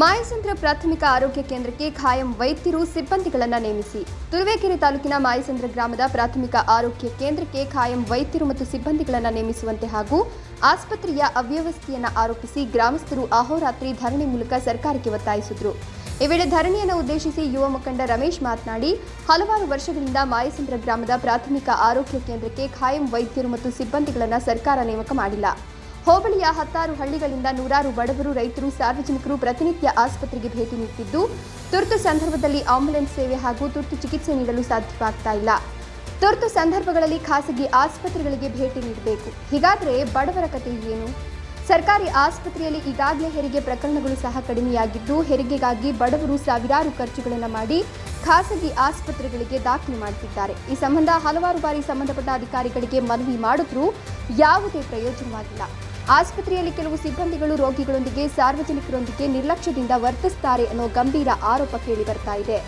ಮಾಯಸಂದ್ರ ಪ್ರಾಥಮಿಕ ಆರೋಗ್ಯ ಕೇಂದ್ರಕ್ಕೆ ಖಾಯಂ ವೈದ್ಯರು ಸಿಬ್ಬಂದಿಗಳನ್ನು ನೇಮಿಸಿ. ತುರುವೇಕೆರೆ ತಾಲೂಕಿನ ಮಾಯಸಂದ್ರ ಗ್ರಾಮದ ಪ್ರಾಥಮಿಕ ಆರೋಗ್ಯ ಕೇಂದ್ರಕ್ಕೆ ಖಾಯಂ ವೈದ್ಯರು ಮತ್ತು ಸಿಬ್ಬಂದಿಗಳನ್ನು ನೇಮಿಸುವಂತೆ ಹಾಗೂ ಆಸ್ಪತ್ರೆಯ ಅವ್ಯವಸ್ಥೆಯನ್ನು ಆರೋಪಿಸಿ ಗ್ರಾಮಸ್ಥರು ಅಹೋರಾತ್ರಿ ಧರಣಿ ಮೂಲಕ ಸರ್ಕಾರಕ್ಕೆ ಒತ್ತಾಯಿಸಿದರು. ಈ ವೇಳೆ ಧರಣಿಯನ್ನು ಉದ್ದೇಶಿಸಿ ಯುವ ಮುಖಂಡ ರಮೇಶ್ ಮಾತನಾಡಿ, ಹಲವಾರು ವರ್ಷಗಳಿಂದ ಮಾಯಸಂದ್ರ ಗ್ರಾಮದ ಪ್ರಾಥಮಿಕ ಆರೋಗ್ಯ ಕೇಂದ್ರಕ್ಕೆ ಖಾಯಂ ವೈದ್ಯರು ಮತ್ತು ಸಿಬ್ಬಂದಿಗಳನ್ನು ಸರ್ಕಾರ ನೇಮಕ ಮಾಡಿಲ್ಲ. ಹೋಬಳಿಯ ಹತ್ತಾರು ಹಳ್ಳಿಗಳಿಂದ ನೂರಾರು ಬಡವರು ರೈತರು, ಸಾರ್ವಜನಿಕರು ಪ್ರತಿನಿತ್ಯ ಆಸ್ಪತ್ರೆಗೆ ಭೇಟಿ ನೀಡುತ್ತಿದ್ದು, ತುರ್ತು ಸಂದರ್ಭದಲ್ಲಿ ಆಂಬ್ಯುಲೆನ್ಸ್ ಸೇವೆ ಹಾಗೂ ತುರ್ತು ಚಿಕಿತ್ಸೆ ನೀಡಲು ಸಾಧ್ಯವಾಗ್ತಾ ಇಲ್ಲ. ತುರ್ತು ಸಂದರ್ಭಗಳಲ್ಲಿ ಖಾಸಗಿ ಆಸ್ಪತ್ರೆಗಳಿಗೆ ಭೇಟಿ ನೀಡಬೇಕು. ಹೀಗಾದರೆ ಬಡವರ ಕತೆ ಏನು? ಸರ್ಕಾರಿ ಆಸ್ಪತ್ರೆಯಲ್ಲಿ ಈಗಾಗಲೇ ಹೆರಿಗೆ ಪ್ರಕರಣಗಳು ಸಹ ಕಡಿಮೆಯಾಗಿದ್ದು, ಹೆರಿಗೆಗಾಗಿ ಬಡವರು ಸಾವಿರಾರು ಖರ್ಚುಗಳನ್ನು ಮಾಡಿ ಖಾಸಗಿ ಆಸ್ಪತ್ರೆಗಳಿಗೆ ದಾಖಲು ಮಾಡುತ್ತಿದ್ದಾರೆ ಈ ಸಂಬಂಧ ಹಲವಾರು ಬಾರಿ ಸಂಬಂಧಪಟ್ಟ ಅಧಿಕಾರಿಗಳಿಗೆ ಮನವಿ ಮಾಡಿದ್ರೂ ಯಾವುದೇ ಪ್ರಯೋಜನವಾಗಿಲ್ಲ. ಆಸ್ಪತ್ರೆಯಲ್ಲಿ ಕೆಲವು ಸಿಬ್ಬಂದಿಗಳು ರೋಗಿಗಳೊಂದಿಗೆ ಸಾರ್ವಜನಿಕರೊಂದಿಗೆ ನಿರ್ಲಕ್ಷ್ಯದಿಂದ ವರ್ತಿಸುತ್ತಾರೆ ಅನ್ನೋ ಗಂಭೀರ ಆರೋಪ ಕೇಳಿ ಬರ್ತಾ ಇದೆ.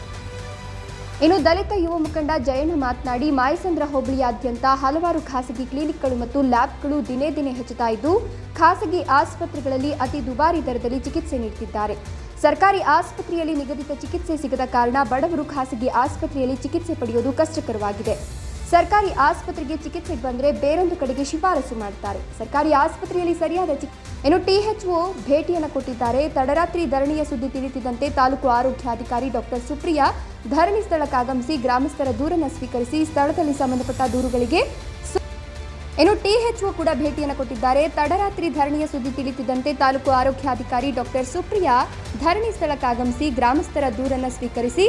ಇನ್ನು ದಲಿತ ಯುವ ಮುಖಂಡ ಜಯಣ್ಣ ಮಾತನಾಡಿ, ಮಾಯಸಂದ್ರ ಹೋಬಳಿಯಾದ್ಯಂತ ಹಲವಾರು ಖಾಸಗಿ ಕ್ಲಿನಿಕ್ಗಳು ಮತ್ತು ಲ್ಯಾಬ್ಗಳು ದಿನೇ ದಿನೇ ಹೆಚ್ಚುತ್ತಾ ಇದ್ದು, ಖಾಸಗಿ ಆಸ್ಪತ್ರೆಗಳಲ್ಲಿ ಅತಿ ದುಬಾರಿ ದರದಲ್ಲಿ ಚಿಕಿತ್ಸೆ ನೀಡುತ್ತಿದ್ದಾರೆ. ಸರ್ಕಾರಿ ಆಸ್ಪತ್ರೆಯಲ್ಲಿ ನಿಗದಿತ ಚಿಕಿತ್ಸೆ ಸಿಗದ ಕಾರಣ ಬಡವರು ಖಾಸಗಿ ಆಸ್ಪತ್ರೆಯಲ್ಲಿ ಚಿಕಿತ್ಸೆ ಪಡೆಯುವುದು ಕಷ್ಟಕರವಾಗಿದೆ. ಸರ್ಕಾರಿ ಆಸ್ಪತ್ರೆಗೆ ಚಿಕಿತ್ಸೆಗೆ ಬಂದರೆ ಬೇರೊಂದು ಕಡೆಗೆ ಶಿಫಾರಸು ಮಾಡ್ತಾರೆ. ಸರ್ಕಾರಿ ಆಸ್ಪತ್ರೆಯಲ್ಲಿ ಸರಿಯಾದ ಚಿಕ್ ಇನ್ನು ಟಿಎಚ್ಒ ಭೇಟಿಯನ್ನು ಕೊಟ್ಟಿದ್ದಾರೆ. ತಡರಾತ್ರಿ ಧರಣಿಯ ಸುದ್ದಿ ತಿಳಿಯುತ್ತಿದ್ದಂತೆ ತಾಲೂಕು ಆರೋಗ್ಯಾಧಿಕಾರಿ ಡಾಕ್ಟರ್ ಸುಪ್ರಿಯಾ ಧರಣಿ ಸ್ಥಳಕ್ಕಾಗಮಿಸಿ ಗ್ರಾಮಸ್ಥರ ದೂರನ್ನು ಸ್ವೀಕರಿಸಿ ಸ್ಥಳದಲ್ಲಿ ಸಂಬಂಧಪಟ್ಟ ದೂರುಗಳಿಗೆ ಏನು ಟಿಎಚ್ಒ ಕೂಡ ಭೇಟಿಯನ್ನು ಕೊಟ್ಟಿದ್ದಾರೆ. ತಡರಾತ್ರಿ ಧರಣಿಯ ಸುದ್ದಿ ತಿಳಿಯುತ್ತಿದ್ದಂತೆ ತಾಲೂಕು ಆರೋಗ್ಯಾಧಿಕಾರಿ ಡಾಕ್ಟರ್ ಸುಪ್ರಿಯಾ ಧರಣಿ ಸ್ಥಳಕ್ಕಾಗಮಿಸಿ ಗ್ರಾಮಸ್ಥರ ದೂರನ್ನು ಸ್ವೀಕರಿಸಿ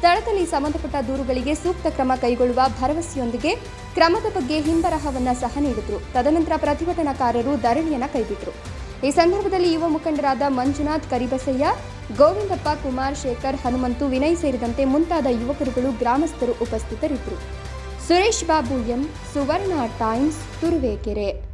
ಸ್ಥಳದಲ್ಲಿ ಸಂಬಂಧಪಟ್ಟ ದೂರುಗಳಿಗೆ ಸೂಕ್ತ ಕ್ರಮ ಕೈಗೊಳ್ಳುವ ಭರವಸೆಯೊಂದಿಗೆ ಕ್ರಮದ ಬಗ್ಗೆ ಹಿಂಬರಹವನ್ನ ಸಹ ನೀಡಿದ್ರು. ತದನಂತರ ಪ್ರತಿಭಟನಾಕಾರರು ಧರಣಿಯನ್ನ ಕೈಬಿಟ್ರು. ಈ ಸಂದರ್ಭದಲ್ಲಿ ಯುವ ಮುಖಂಡರಾದ ಮಂಜುನಾಥ್ ಕರಿಬಸಯ್ಯ, ಗೋವಿಂದಪ್ಪ ಕುಮಾರ್ ಶೇಖರ್, ಹನುಮಂತು ವಿನಯ್ ಸೇರಿದಂತೆ ಮುಂತಾದ ಯುವಕರುಗಳು ಗ್ರಾಮಸ್ಥರು ಉಪಸ್ಥಿತರಿದ್ದರು. Suresh Babu M, Suvarna Times, Turuvekere.